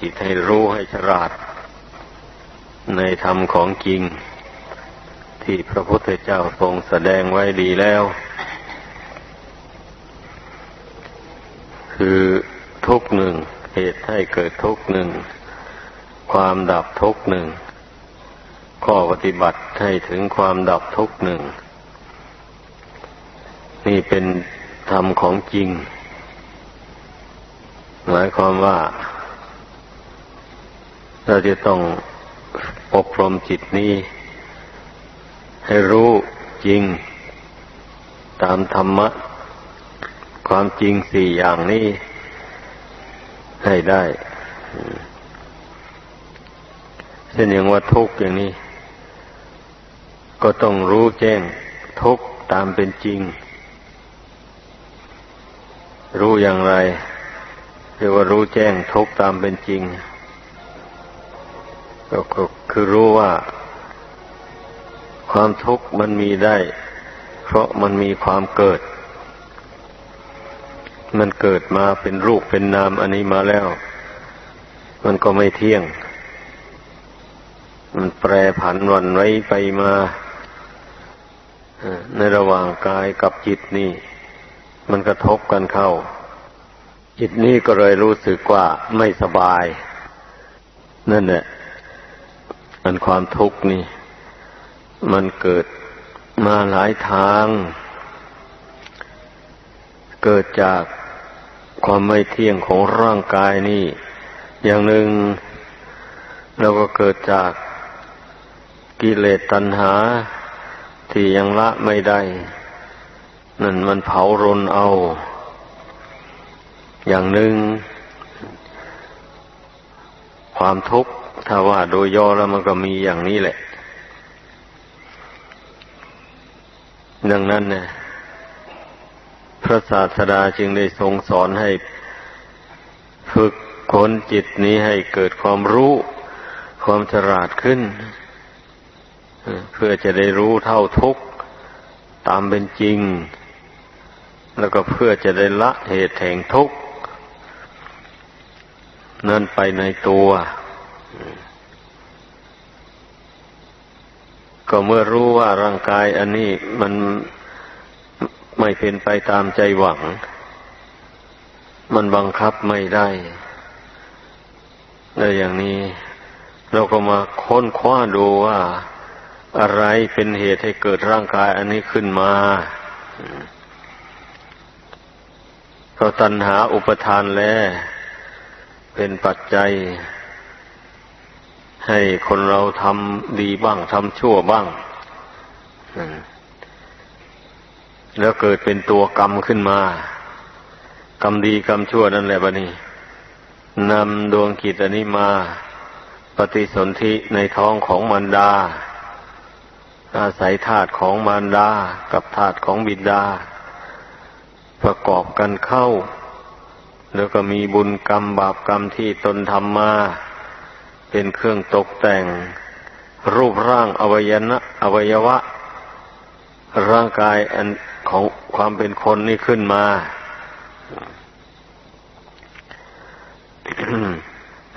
จิตให้รู้ให้ฉลาด ในธรรมของจริง ที่พระพุทธเจ้าทรงแสดงไว้ดีแล้ว คือทุกหนึ่ง เหตุให้เกิดทุกหนึ่ง ความดับทุกหนึ่งข้อปฏิบัติให้ถึงความดับทุกหนึ่ง นี่เป็นธรรมของจริง หมายความว่า เราจะต้องอบรมจิตนี้ ให้รู้จริง ตามธรรมะ ความจริงสี่อย่างนี้ ให้ได้เช่นอย่างว่าทุกข์อย่างนี้ ก็ต้องรู้แจ้งทุกข์ตามเป็นจริง รู้อย่างไรเรียกว่ารู้แจ้งทุกข์ตามเป็นจริง ก็คือรู้ว่า ความทุกข์มันมีได้ เพราะมันมีความเกิด มันเกิดมาเป็นรูปเป็นนามอันนี้มาแล้ว มันก็ไม่เที่ยง มันแปรผันวันไว้ไปมาในระหว่างกายกับจิตนี่ มันกระทบกันเข้า จิตนี้ก็เลยรู้สึกว่าไม่สบาย นั่นแหละ มันความทุกข์นี่ มันเกิดมาหลายทาง เกิดจากความไม่เที่ยงของร่างกายนี่ อย่างหนึ่งเราก็เกิดจากกิเลสตัณหา ที่ยังละไม่ได้ นั่นมันเผารนเอา อย่างหนึ่งความทุกข์ ถ้าว่าโดยย่อแล้วมันก็มีอย่างนี้แหละ ดังนั้นเนี่ยพระศาสดาจึงได้ทรงสอนให้ฝึกคนจิตนี้ให้เกิดความรู้ ความฉลาดขึ้น เพื่อจะได้รู้เท่าทุกข์ตามเป็นจริง แล้วก็เพื่อจะได้ละเหตุแห่งทุกข์นั่นไปในตัว ก็เมื่อรู้ว่าร่างกายอันนี้มันไม่เป็นไปตามใจหวัง มันบังคับไม่ได้แล้วอย่างนี้ เราก็มาค้นคว้าดูว่าอะไรเป็นเหตุให้เกิดร่างกายอันนี้ขึ้นมาเพราตัณหาอุปทานแล้วเป็นปัจจัย ให้คนเราทำดีบ้างทำชั่วบ้าง แล้วเกิดเป็นตัวกรรมขึ้นมา กรรมดีกรรมชั่วนั่นแหละบะนี่นำดวงกิจอันนี้มา ปฏิสนธิในท้องของมารดา อาศัยธาตุของมารดา กับธาตุของบิดา ประกอบกันเข้า แล้วก็มีบุญกรรมบาปกรรมที่ตนทำมา เป็นเครื่องตกแต่ง รูปร่างอวัยนะอวัยวะ ร่างกายอันของความเป็นคนนี่ขึ้นมา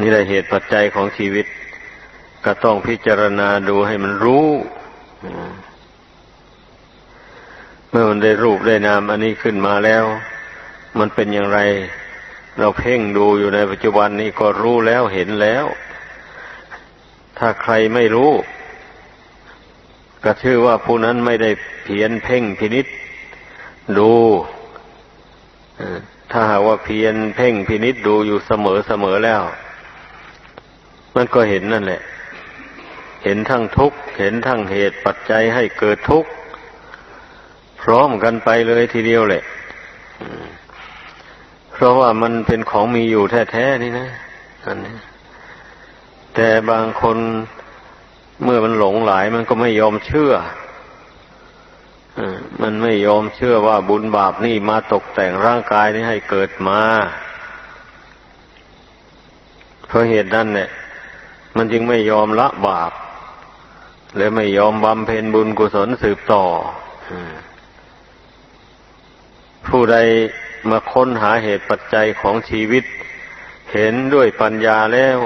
นี่แหละเหตุปัจจัยของชีวิต ก็ต้องพิจารณาดูให้มันรู้เมื่อมันได้รูปได้นามอันนี้ขึ้นมาแล้ว มันเป็นอย่างไร เราเพ่งดูอยู่ในปัจจุบันนี้ก็รู้แล้วเห็นแล้ว ถ้าใครไม่รู้ ก็ชื่อว่าผู้นั้นไม่ได้เพียนเพ่งพินิษดูถ้าหากว่าเพียนเพ่งพินิษดูอยู่เสมอเสมอแล้ว มันก็เห็นนั่นแหละ เห็นทั้งทุกข์ เห็นทั้งเหตุปัจจัยให้เกิดทุกข์ พร้อมกันไปเลยทีเดียวแหละเพราะว่ามันเป็นของมีอยู่แท้ๆนี่นะอันนี้ แต่บางคนเมื่อมันหลงหลายมันก็ไม่ยอมเชื่อมันไม่ยอมเชื่อว่าบุญบาปนี่มาตกแต่งร่างกายนี้ให้เกิดมา เพราะเหตุนั้นเนี่ย มันจึงไม่ยอมละบาป และไม่ยอมบำเพ็ญบุญกุศลสืบต่อ ผู้ใดมาค้นหาเหตุปัจจัยของชีวิต เห็นด้วยปัญญาแล้ว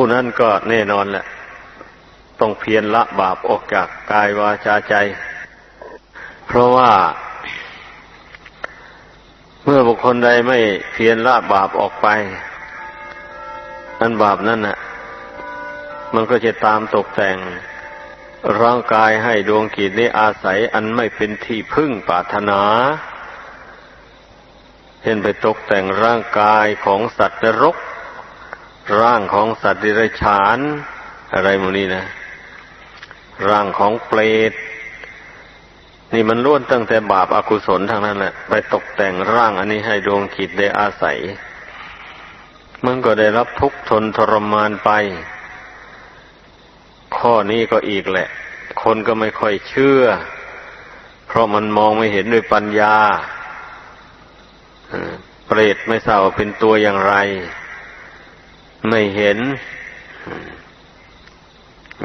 ผู้นั้นก็แน่นอนแหละ ต้องเพียรละบาปออกจากกายวาจาใจ เพราะว่า เมื่อบุคคลใดไม่เพียรละบาปออกไป อันบาปนั่นน่ะ มันก็จะตามตกแต่งร่างกายให้ดวงกิจนี้อาศัยอันไม่เป็นที่พึ่งปรารถนา เห็นไปตกแต่งร่างกายของสัตว์นรก ร่างของสัตว์ดิเรกชาน อะไรมูนี้นะ ร่างของเปรตนี่มันล้วนตั้งแต่บาปอากุศลทางนั้นแหละไปตกแต่งร่างอันนี้ให้ดวงกิจได้อาศัย มันก็ได้รับทุกข์ทนทรมานไป ข้อนี้ก็อีกแหละ คนก็ไม่ค่อยเชื่อ เพราะมันมองไม่เห็นด้วยปัญญาเปรตไม่ทราบว่าเป็นตัวอย่างไร ไม่เห็น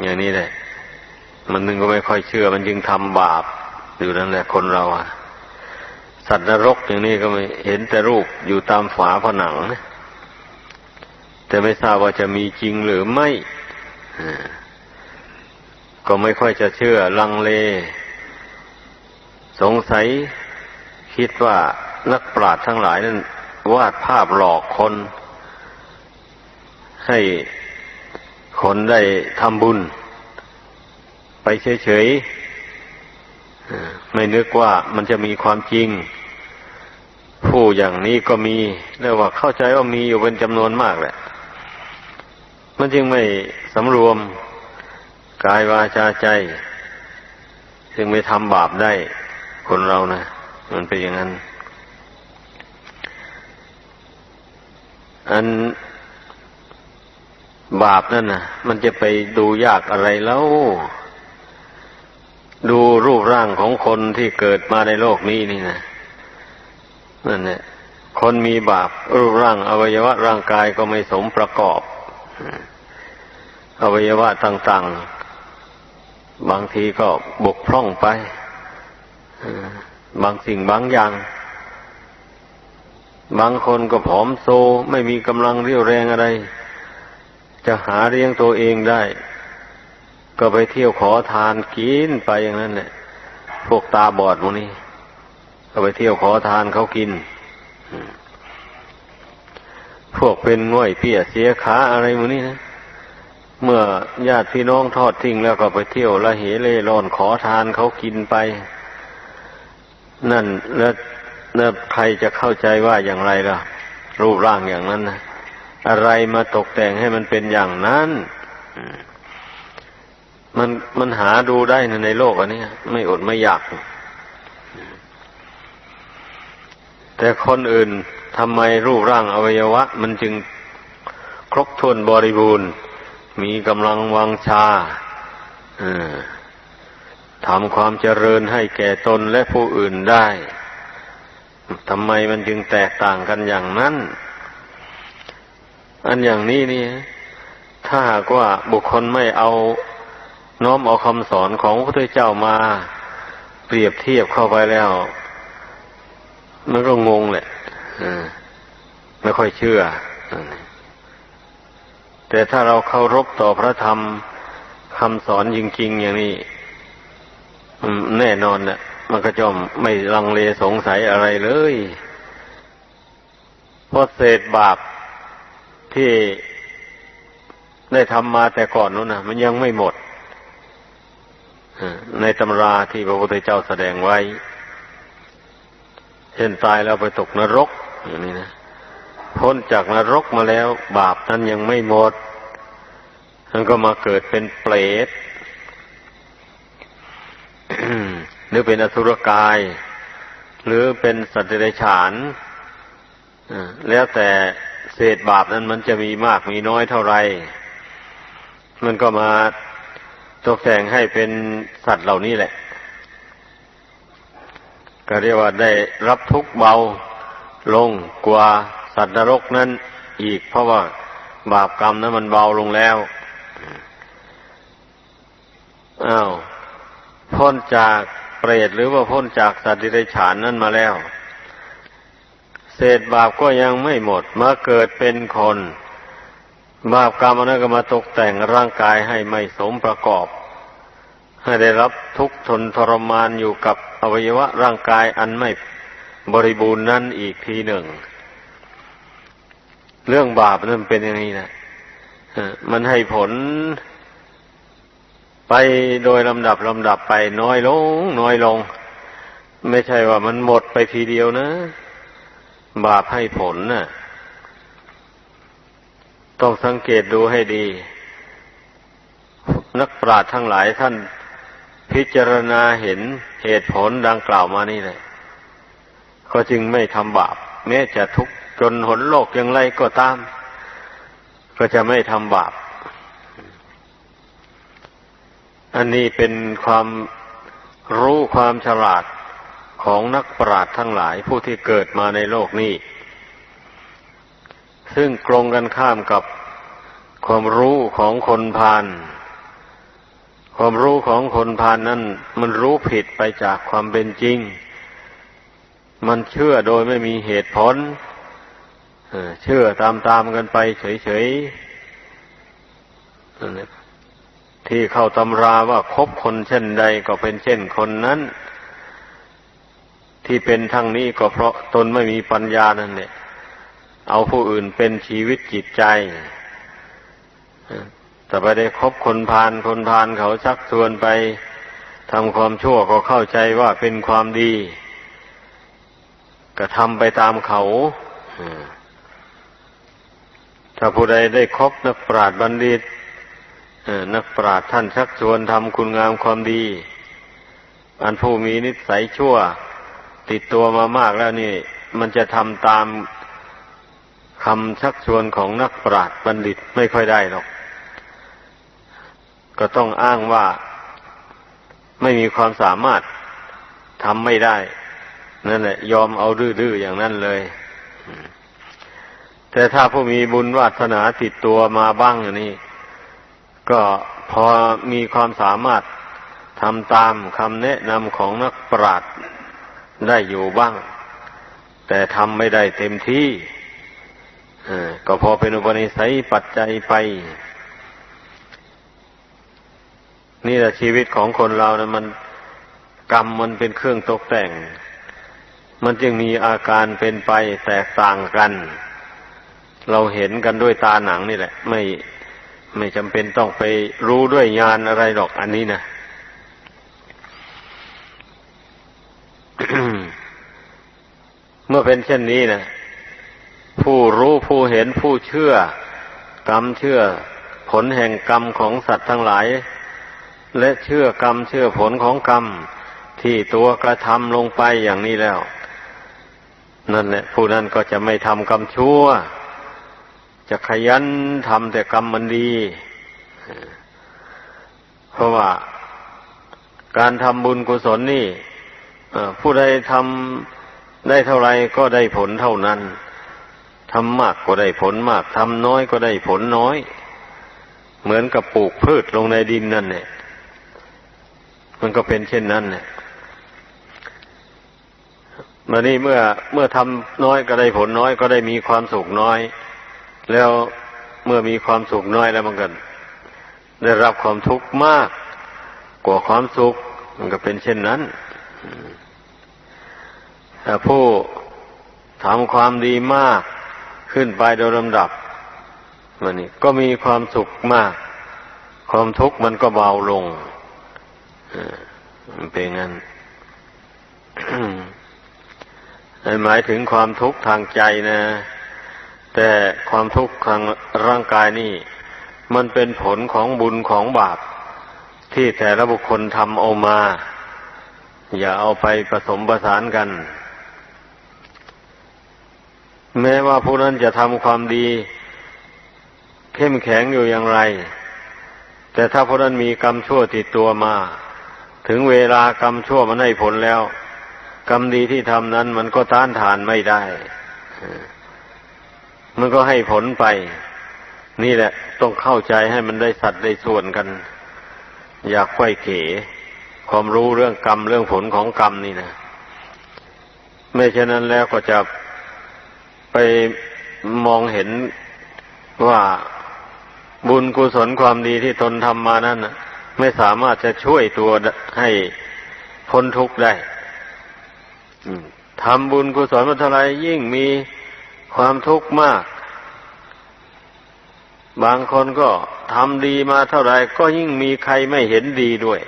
อย่างนี้แหละ มันนึงก็ไม่ค่อยเชื่อ มันจึงทำบาป อยู่นั่นแหละคนเราอะสัตว์นรกอย่างนี้ก็ไม่เห็นแต่รูปอยู่ตามฝาผนัง แต่ไม่ทราบว่าจะมีจริงหรือไม่ก็ไม่ค่อยจะเชื่อลังเล สงสัยคิดว่านักปราชญ์ทั้งหลายนั้นวาดภาพหลอกคน ให้คนได้ทำบุญ ไปเฉยๆไม่นึกว่ามันจะมีความจริง ผู้อย่างนี้ก็มีเรียกว่าเข้าใจว่ามีอยู่เป็นจำนวนมากแหละ มันจึงไม่สำรวมกายวาจาใจ จึงไม่ทำบาปได้คนเรานะมันเป็นอย่างนั้น อัน บาปนั่นนะมันจะไปดูยากอะไรแล้ว ดูรูปร่างของคนที่เกิดมาในโลกนี้นี่นะนั่นแหละคนมีบาปรูปร่างอวัยวะร่างกายก็ไม่สมประกอบ อวัยวะต่างๆ บางทีก็บกพร่องไปบางสิ่งบางอย่าง บางคนก็ผอมโซไม่มีกำลังเรี่ยวแรงอะไร จะหาเลี้ยงตัวเองได้ ก็ไปเที่ยวขอทานกินไปอย่างนั้นแหละพวกตาบอดพวกนี้ก็ไปเที่ยวขอทานเขากินพวกเป็นง่อยเปียเสียขาอะไรพวกนี้นะ เมื่อญาติพี่น้องทอดทิ้งแล้วก็ไปเที่ยวละเหเล่ร่อนขอทานเขากินไป นั่นแล้วแล้วใครจะเข้าใจว่าอย่างไรล่ะ รูปร่างอย่างนั้นนะ อะไรมาตกแต่งให้มันเป็นอย่างนั้นมันมันหาดูได้นะในโลกอันนี้ไม่อดไม่อยาก แต่คนอื่นทำไมรูปร่างอวัยวะ มันจึงครบถ้วนบริบูรณ์ มีกำลังวังชาทำความเจริญให้แก่ตนและผู้อื่นได้ทำไมมันจึงแตกต่างกันอย่างนั้น อันอย่างนี้นี่ถ้าหากว่าบุคคลไม่เอาน้อมเอาคำสอนของพระพุทธเจ้ามา เปรียบเทียบเข้าไปแล้ว มันก็งงแหละไม่ค่อยเชื่อ แต่ถ้าเราเคารพต่อพระธรรมคำสอนจริง ๆ อย่างนี้แน่นอนเนี่ยมันก็จะไม่ลังเลสงสัยอะไรเลยเพราะเศษบาป ที่ได้ทำมาแต่ก่อนนู้นนะมันยังไม่หมดในตำราที่พระพุทธเจ้าแสดงไว้ เช่นตายแล้วไปตกนรก อย่างนี้นะพ้นจากนรกมาแล้ว บาปนั้นยังไม่หมดมันก็มาเกิดเป็นเปรตหรือเป็นอสุรกาย หรือเป็นสัตว์เดรัจฉานแล้วแต่ เศษบาปนั้นมันจะมีมากมีน้อยเท่าไร มันก็มาตกแต่งให้เป็นสัตว์เหล่านี้แหละ ก็เรียกว่าได้รับทุกเบาลงกว่าสัตว์นรกนั้นอีก เพราะว่าบาปกรรมนั้นมันเบาลงแล้ว อ้าว พ้นจากเปรตหรือว่าพ้นจากสัตว์ดิเรกชันนั้นมาแล้ว เศษบาปก็ยังไม่หมด มาเกิดเป็นคน บาปกรรมอันนั้นก็มาตกแต่งร่างกายให้ไม่สมประกอบ ให้ได้รับทุกข์ทนทรมานอยู่กับอวัยวะร่างกายอันไม่บริบูรณ์นั่นอีกทีหนึ่ง เรื่องบาปนั่นเป็นอย่างนี้นะมันให้ผล ไปโดยลำดับลำดับไปน้อยลง น้อยลง ไม่ใช่ว่ามันหมดไปทีเดียวนะ บาปให้ผลนะ่ะ ต้องสังเกตดูให้ดี นักปราชญ์ทั้งหลายท่านพิจารณาเห็นเหตุผลดังกล่าวมานี่เลยก็จึงไม่ทำบาป แม้จะทุกข์จนหนโลกอย่างไรก็ตาม ก็จะไม่ทำบาป อันนี้เป็นความรู้ความฉลาด ของนักปราชญ์ทั้งหลายผู้ที่เกิดมาในโลกนี้ ซึ่งตรงกันข้ามกับความรู้ของคนพาลความรู้ของคนพาลนนั้น มันรู้ผิดไปจากความเป็นจริง มันเชื่อโดยไม่มีเหตุผลเชื่อตามๆกันไปเฉยๆที่เข้าตำราว่าคบคนเช่นใดก็เป็นเช่นคนนั้น ที่เป็นทั้งนี้ก็เพราะตนไม่มีปัญญานั่นแหละเอาผู้อื่นเป็นชีวิตจิตใจ แต่ไปได้คบคนพาลคนพาลเขาชักชวนไปทำความชั่วก็เข้าใจว่าเป็นความดี ก็ทำไปตามเขาถ้าผู้ใดได้คบนักปราชญ์บัณฑิตนักปราชญ์ท่านชักชวนทำคุณงามความดี อันผู้มีนิสัยชั่ว ติดตัวมามากแล้วนี่ มันจะทำตามคำชักชวนของนักปราชญ์บัณฑิตไม่ค่อยได้หรอก ก็ต้องอ้างว่าไม่มีความสามารถทำไม่ได้ นั่นแหละ ยอมเอาดื้อๆอย่างนั้นเลย แต่ถ้าผู้มีบุญวาสนาติดตัวมาบ้างนี้ก็พอมีความสามารถทำตามคำแนะนำของนักปราชญ์ ได้อยู่บ้าง แต่ทำไม่ได้เต็มที่ก็พอเป็นอุปนิสัยปัจจัยไป นี่แหละชีวิตของคนเรานะมันกรรมมันเป็นเครื่องตกแต่ง มันจึงมีอาการเป็นไปแตกต่างกัน เราเห็นกันด้วยตาหนังนี่แหละ ไม่ไม่จำเป็นต้องไปรู้ด้วยญาณอะไรหรอกอันนี้นะ เมื่อเป็นเช่นนี้นะผู้รู้ผู้เห็นผู้เชื่อกรรมเชื่อผลแห่งกรรมของสัตว์ทั้งหลาย และเชื่อกรรมเชื่อผลของกรรมที่ตัวกระทำลงไปอย่างนี้แล้ว นั่นแหละผู้นั้นก็จะไม่ทำกรรมชั่ว จะขยันทำแต่กรรมมันดี เพราะว่าการทำบุญกุศลนี่ผู้ใดทำ ได้เท่าไรก็ได้ผลเท่านั้นทำมากก็ได้ผลมากทำน้อยก็ได้ผลน้อย เหมือนกับปลูกพืชลงในดินนั่นเนี่ยมันก็เป็นเช่นนั้นเนี่ยมานี่เมื่อเมื่อทำน้อยก็ได้ผลน้อยก็ได้มีความสุขน้อย แล้วเมื่อมีความสุขน้อยแล้วมันก็ได้รับความทุกข์มาก กว่าความสุข มันก็เป็นเช่นนั้น ผู้ทำความดีมากขึ้นไปโดยลำดับมันนี่ก็มีความสุขมาก ความทุกข์มันก็เบาลงมันเป็นงั้นหมายถึงความทุกข์ทางใจนะ แต่ความทุกข์ทางร่างกายนี่ มันเป็นผลของบุญของบาป ที่แต่ละบุคคลทำเอามา อย่าเอาไปผสมประสานกัน แม้ว่าผู้นั้นจะทำความดี เข้มแข็งอยู่อย่างไร แต่ถ้าผู้นั้นมีกรรมชั่วติดตัวมา ถึงเวลากรรมชั่วมันให้ผลแล้ว กรรมดีที่ทำนั้นมันก็ต้านทานไม่ได้ มันก็ให้ผลไป นี่แหละ ต้องเข้าใจให้มันได้สัดได้ส่วนกัน อยากไข้เขความรู้เรื่องกรรมเรื่องผลของกรรมนี่นะไม่เช่นนั้นแล้วก็จะ ไปมองเห็นว่าบุญกุศลความดีที่ตนทำมานั้นไม่สามารถจะช่วยตัวให้พ้นทุกข์ได้ทำบุญกุศลมาเท่าไรยิ่งมีความทุกข์มาก บางคนก็ทำดีมาเท่าไรก็ยิ่งมีใครไม่เห็นดีด้วย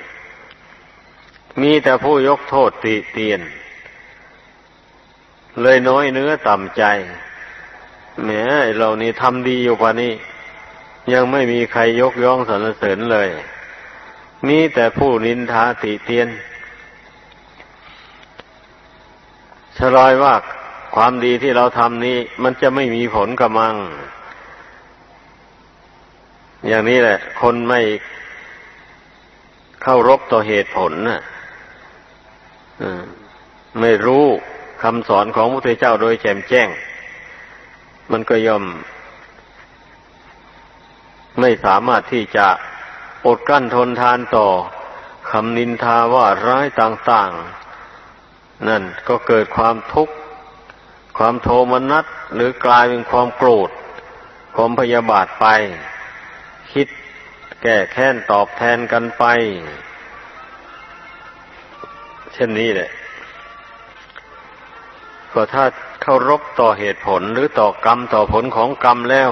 มีแต่ผู้ยกโทษติเตียน เลยน้อยเนื้อต่ำใจแหมไอ้เรานี่ทำดีอยู่กว่านี้ ยังไม่มีใครยกย่องสรรเสริญเลย มีแต่ผู้นินทาติเตียนชลอยว่าความดีที่เราทำนี้ มันจะไม่มีผลกระมัง อย่างนี้แหละ คนไม่เข้ารบต่อเหตุผลน่ะไม่รู้ คำสอนของพระพุทธเจ้าโดยแจ่มแจ้ง มันก็ย่อม ไม่สามารถที่จะอดกั้นทนทานต่อคำนินทาว่าร้ายต่างๆ นั่นก็เกิดความทุกข์ ความโทมนัสหรือกลายเป็นความโกรธ ความพยาบาทไป คิดแก้แค้นตอบแทนกันไป เช่นนี้แหละ ก็ถ้าเคารพต่อเหตุผลหรือต่อกรรมต่อผลของกรรมแล้ว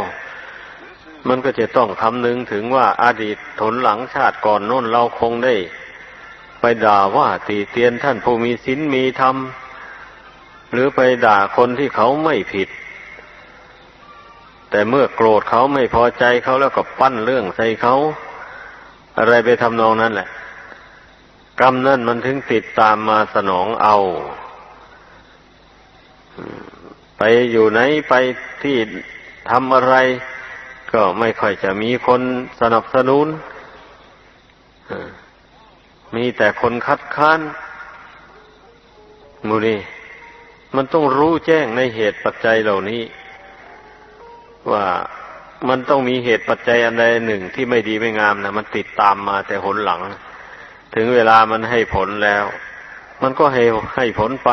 มันก็จะต้องคำนึงถึงว่าอาดีตผลหลังชาติก่อนโน้นเราคงได้ ไปด่าว่าตีเตียนท่านผู้มีศีลมีธรรมหรือไปด่าคนที่เขาไม่ผิด แต่เมื่อโกรธเขาไม่พอใจเขาแล้วก็ปั้นเรื่องใส่เขาอะไรไปทำนองนั้นแหละ กรรมนั่นมันถึงติดตามมาสนองเอา ไปอยู่ไหนไปที่ทำอะไร ก็ไม่ค่อยจะมีคนสนับสนุนมีแต่คนคัดค้านมูนี่มันต้องรู้แจ้งในเหตุปัจจัยเหล่านี้ ว่ามันต้องมีเหตุปัจจัยอันใดหนึ่งที่ไม่ดีไม่งามนะมันติดตามมาแต่หนหลัง ถึงเวลามันให้ผลแล้ว มันก็ให้ให้ผลไป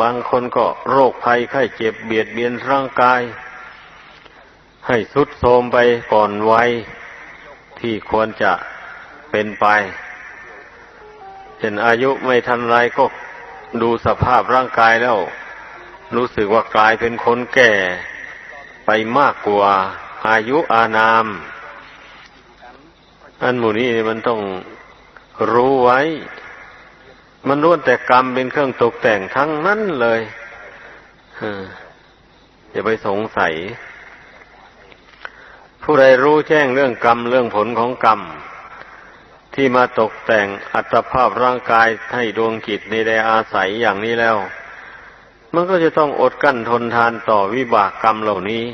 บางคนก็โรคภัยไข้เจ็บเบียดเบียนร่างกาย ให้สุดโทรมไปก่อนวัยที่ควรจะเป็นไปเช่นอายุไม่ทันไรก็ดูสภาพร่างกายแล้ว รู้สึกว่ากลายเป็นคนแก่ไปมากกว่าอายุอานาม อันหมู่นี้มันต้องรู้ไว้ มันล้วนแต่กรรมเป็นเครื่องตกแต่งทั้งนั้นเลยเอออย่าไปสงสัย ผู้ใดรู้แจ้งเรื่องกรรมเรื่องผลของกรรม ที่มาตกแต่งอัตภาพร่างกายให้ดวงกิจในได้อาศัยอย่างนี้แล้ว มันก็จะต้องอดกั้นทนทานต่อวิบากกรรมเหล่านี้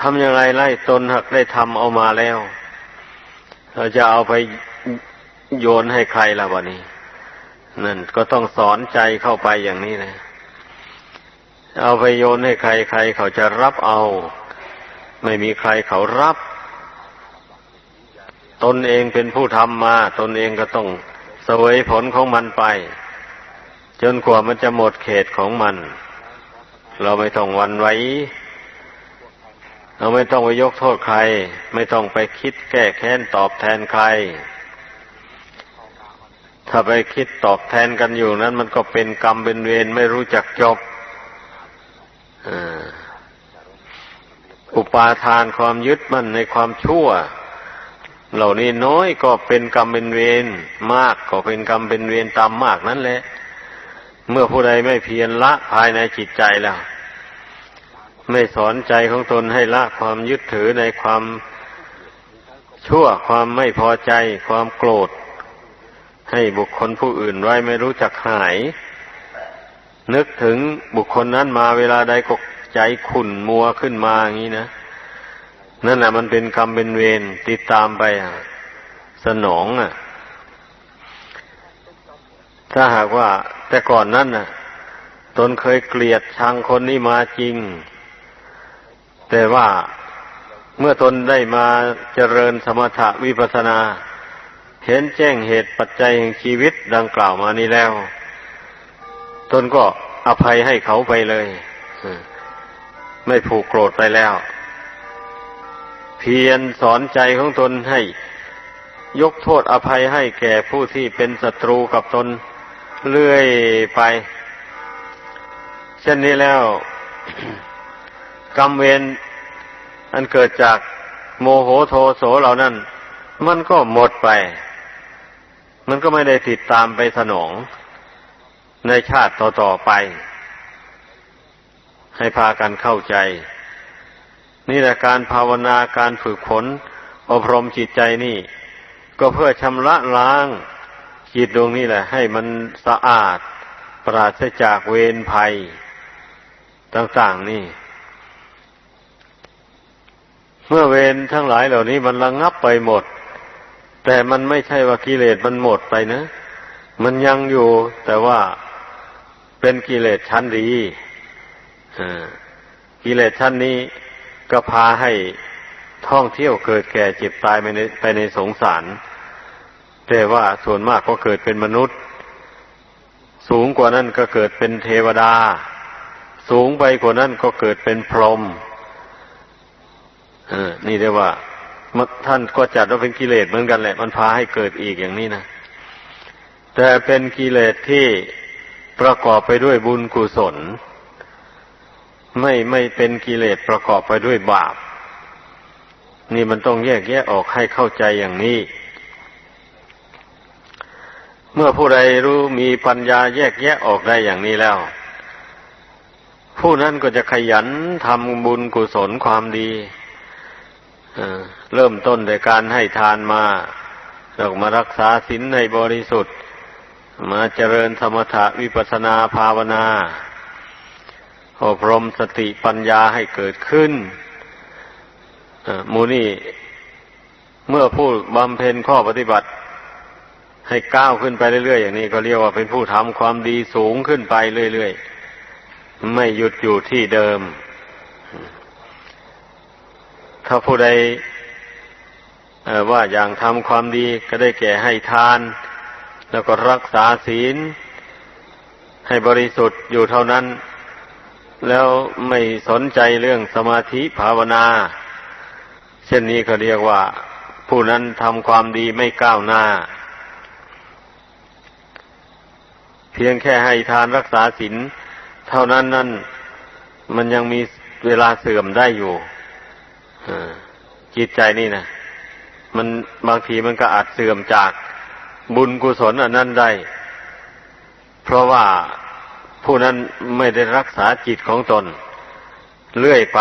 ทำอย่างไรไล่ตนหักได้ทำเอามาแล้วเราจะเอาไป โยนให้ใครล่ะวะนี้ นั่นก็ต้องสอนใจเข้าไปอย่างนี้นะเอาไปโยนให้ใครใครเขาจะรับเอา ไม่มีใครเขารับ ตนเองเป็นผู้ทำมา ตนเองก็ต้องเสวยผลของมันไป จนกว่ามันจะหมดเขตของมัน เราไม่ต้องวันไหวเราไม่ต้องไปยกโทษใคร ไม่ต้องไปคิดแก้แค้นตอบแทนใคร ถ้าไปคิดตอบแทนกันอยู่นั้น มันก็เป็นกรรมเป็นเวรไม่รู้จักจบอุปาทานความยึดมั่นในความชั่ว เหล่านี้น้อยก็เป็นกรรมเป็นเวรมากก็เป็นกรรมเป็นเวรตามมากนั่นแหละ เมื่อผู้ใดไม่เพียรละภายในจิตใจแล้ว ไม่สอนใจของตนให้ละความยึดถือในความชั่วความไม่พอใจ ความโกรธ ให้บุคคลผู้อื่นไว้ไม่รู้จักหาย นึกถึงบุคคลนั้นมาเวลาใดก็ใจขุ่นมัวขึ้นมาอย่างนี้นะนั่นแหละมันเป็นกรรมเป็นเวรติดตามไปสนองอะ ถ้าหากว่า แต่ก่อนนั้นน่ะ ตนเคยเกลียดชังคนนี้มาจริง แต่ว่าเมื่อตนได้มาเจริญสมถะวิปัสสนา เห็นแจ้งเหตุปัจจัยแห่งชีวิตดังกล่าวมานี้แล้ว ตนก็อภัยให้เขาไปเลยไม่ผูกโกรธไปแล้ว เพียรสอนใจของตนให้ ยกโทษอภัยให้แก่ผู้ที่เป็นศัตรูกับตนเรื่อยไปเช่นนี้แล้ว กรรมเวรอันเกิดจากโมโหโทโสเหล่านั้น มันก็หมดไป มันก็ไม่ได้ติดตามไปสนองในชาติต่อๆไป ให้พากันเข้าใจ นี่แหละการภาวนาการฝึกฝนอบรมจิตใจนี่ ก็เพื่อชำระล้างจิตดวงนี้แหละ ให้มันสะอาด ปราศจากเวรภัย ต่างๆนี่ เมื่อเวรทั้งหลายเหล่านี้มันระงงับไปหมด แต่มันไม่ใช่ว่ากิเลสมันหมดไปนะ มันยังอยู่ แต่ว่าเป็นกิเลสชั้นดีกิเลสชั้นนี้ก็พาให้ท่องเที่ยวเกิดแก่เจ็บตายไปในไปในสงสาร แต่ว่าส่วนมากก็เกิดเป็นมนุษย์ สูงกว่านั้นก็เกิดเป็นเทวดา สูงไปกว่านั้นก็เกิดเป็นพรหมนี่เรียกว่า ท่านก็จัดว่าเป็นกิเลสเหมือนกันแหละ มันพาให้เกิดอีกอย่างนี้นะแต่เป็นกิเลสที่ประกอบไปด้วยบุญกุศล ไม่ไม่เป็นกิเลสประกอบไปด้วยบาป นี่มันต้องแยกแยะออกให้เข้าใจอย่างนี้ เมื่อผู้ใดรู้มีปัญญาแยกแยะออกได้อย่างนี้แล้ว ผู้นั้นก็จะขยันทำบุญกุศลความดี เริ่มต้นโดยการให้ทานมาแล้วมารักษาศีลในบริสุทธิ์ มาเจริญสมถะวิปัสนาภาวนา อบรมสติปัญญาให้เกิดขึ้นมูนี่เมื่อผู้บำเพ็ญข้อปฏิบัติ ให้ก้าวขึ้นไปเรื่อยๆอย่างนี้ก็เรียกว่าเป็นผู้ทำความดีสูงขึ้นไปเรื่อยๆไม่หยุดอยู่ที่เดิม ถ้าผู้ใด ว่าอย่างทำความดีก็ได้แก่ให้ทาน แล้วก็รักษาศีล ให้บริสุทธิ์อยู่เท่านั้น แล้วไม่สนใจเรื่องสมาธิภาวนา เช่นนี้เขาเรียกว่า ผู้นั้นทำความดีไม่ก้าวหน้า เพียงแค่ให้ทานรักษาศีลเท่านั้นนั่นมันยังมีเวลาเสื่อมได้อยู่จิตใจนี่นะ มันบางทีมันก็อาจเสื่อมจากบุญกุศลอันนั้นได้ เพราะว่าผู้นั้นไม่ได้รักษาจิตของตน เลื่อยไป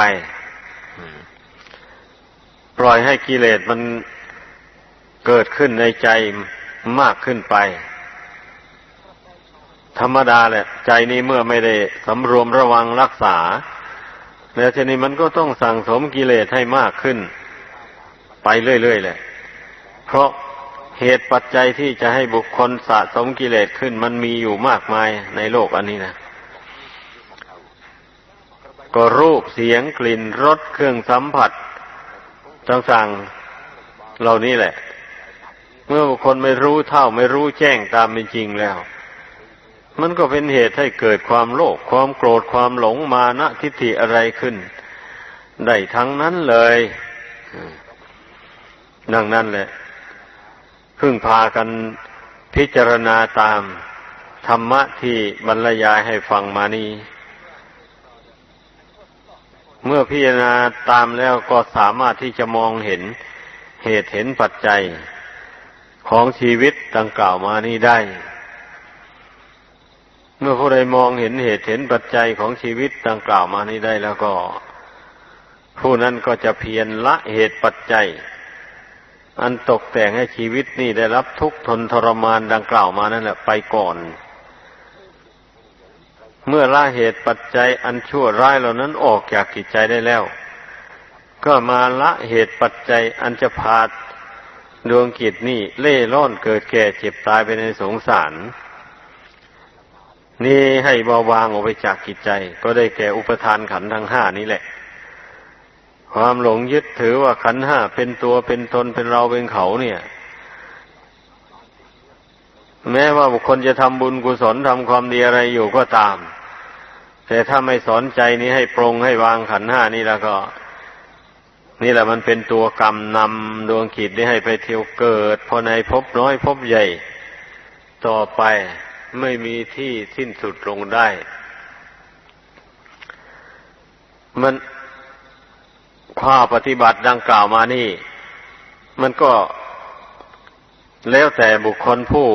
ปล่อยให้กิเลสมันเกิดขึ้นในใจมากขึ้นไป ธรรมดาแหละ ใจนี้เมื่อไม่ได้สำรวมระวังรักษา แล้วทีนี้มันก็ต้องสั่งสมกิเลสให้มากขึ้น เรื่อยๆแหละเพราะเหตุปัจจัยที่จะให้บุคคลสะสมกิเลสขึ้น มันมีอยู่มากมายในโลกอันนี้นะก็รูปเสียงกลิ่นรสเครื่องสัมผัสต่างๆเหล่านี้แหละ เมื่อบุคคลไม่รู้เท่าไม่รู้แจ้งตามเป็นจริงแล้ว มันก็เป็นเหตุให้เกิดความโลภความโกรธความหลงมานะทิฏฐิอะไรขึ้น ได้ทั้งนั้นเลย ดังนั้นแหละ พึ่งพากันพิจารณาตามธรรมะที่บรรยายให้ฟังมานี้เมื่อพิจารณาตามแล้วก็สามารถที่จะมองเห็นเหตุเห็นปัจจัยของชีวิตดังกล่าวมานี้ได้ เมื่อผู้ใดมองเห็นเหตุเห็นปัจจัยของชีวิตดังกล่าวมานี้ได้แล้วก็ ผู้นั้นก็จะเพียรละเหตุปัจจัย อันตกแต่งให้ชีวิตนี่ได้รับทุกข์ทนทรมานดังกล่าวมานั่นแหละไปก่อน เมื่อละเหตุปัจจัยอันชั่วร้ายเหล่านั้นออกจากกิจใจได้แล้ว ก็มาละเหตุปัจจัยอันจะพาดวงกิจนี่เล่ร่อนเกิดแก่เจ็บตายไปในสงสาร นี่ให้เบาบางออกไปจากกิจใจ ก็ได้แก่อุปทานขันธ์ทั้งห้านี้แหละ ความหลงยึดถือว่าขันห้าเป็นตัวเป็นตนเป็นเราเป็นเขาเนี่ย แม้ว่าบุคคลจะทำบุญกุศลทำความดีอะไรอยู่ก็ตาม แต่ถ้าไม่สอนใจนี้ให้ปรงให้วางขันห้านี่แล้วก็ นี่แหละมันเป็นตัวกรรมนำดวงขีดนี้ให้ไปเที่ยวเกิดพอในภพน้อยภพใหญ่ ต่อไปไม่มีที่สิ้นสุดลงได้ มัน ข้อปฏิบัติดังกล่าวมานี่ มันก็แล้วแต่บุคคลผู้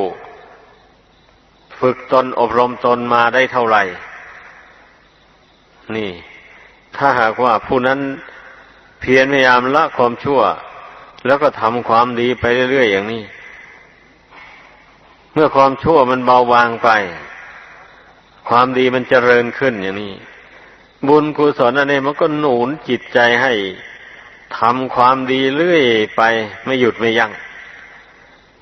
ฝึกตนอบรมตนมาได้เท่าไหร่ นี่ ถ้าหากว่าผู้นั้นเพียรพยายามละความชั่ว แล้วก็ทำความดีไปเรื่อยๆอย่างนี้ เมื่อความชั่วมันเบาบางไป ความดีมันเจริญขึ้นอย่างนี้ บุญกุศลอันนี้มันก็หนุนจิตใจให้ทำความดีเรื่อยไปไม่หยุดไม่ยัง้ง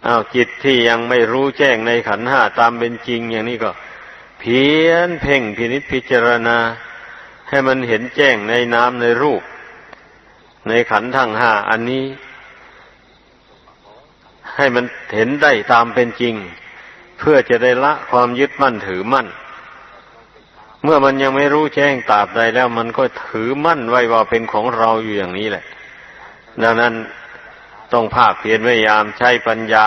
อ้าวจิตที่ยังไม่รู้แจ้งในขันห้าตามเป็นจริงอย่างนี้ก็ เพียนเพ่งพินิจพิจารณา ให้มันเห็นแจ้งในนามในรูป ในขันทั้งห้าอันนี้ ให้มันเห็นได้ตามเป็นจริง เพื่อจะได้ละความยึดมั่นถือมั่น เมื่อมันยังไม่รู้แจ้งตราบใดแล้ว มันก็ถือมั่นไว้ว่าเป็นของเราอยู่อย่างนี้แหละ ดังนั้นต้องภาคเพียรพยายามใช้ปัญญา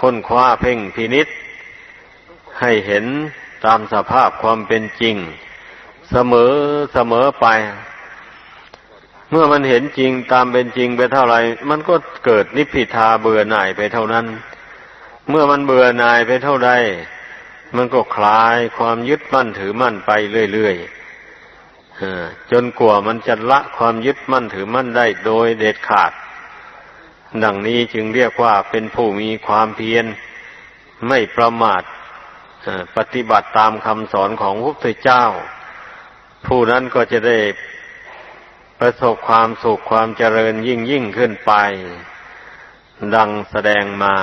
ค้นคว้าเพ่งพินิษให้เห็นตามสภาพความเป็นจริง เสมอเสมอไป เมื่อมันเห็นจริงตามเป็นจริงไปเท่าไหร่มันก็เกิดนิพพิทาเบื่อหน่ายไปเท่านั้น เมื่อมันเบื่อหน่ายไปเท่าใด มันก็คลายความยึดมั่นถือมั่นไปเรื่อยๆจนกว่ามันจะละความยึดมั่นถือมั่นได้โดยเด็ดขาด ดังนี้จึงเรียกว่าเป็นผู้มีความเพียรไม่ประมาทปฏิบัติตามคำสอนของพระพุทธเจ้า ผู้นั้นก็จะได้ประสบความสุขความเจริญยิ่งยิ่งขึ้นไป ดังแสดงมา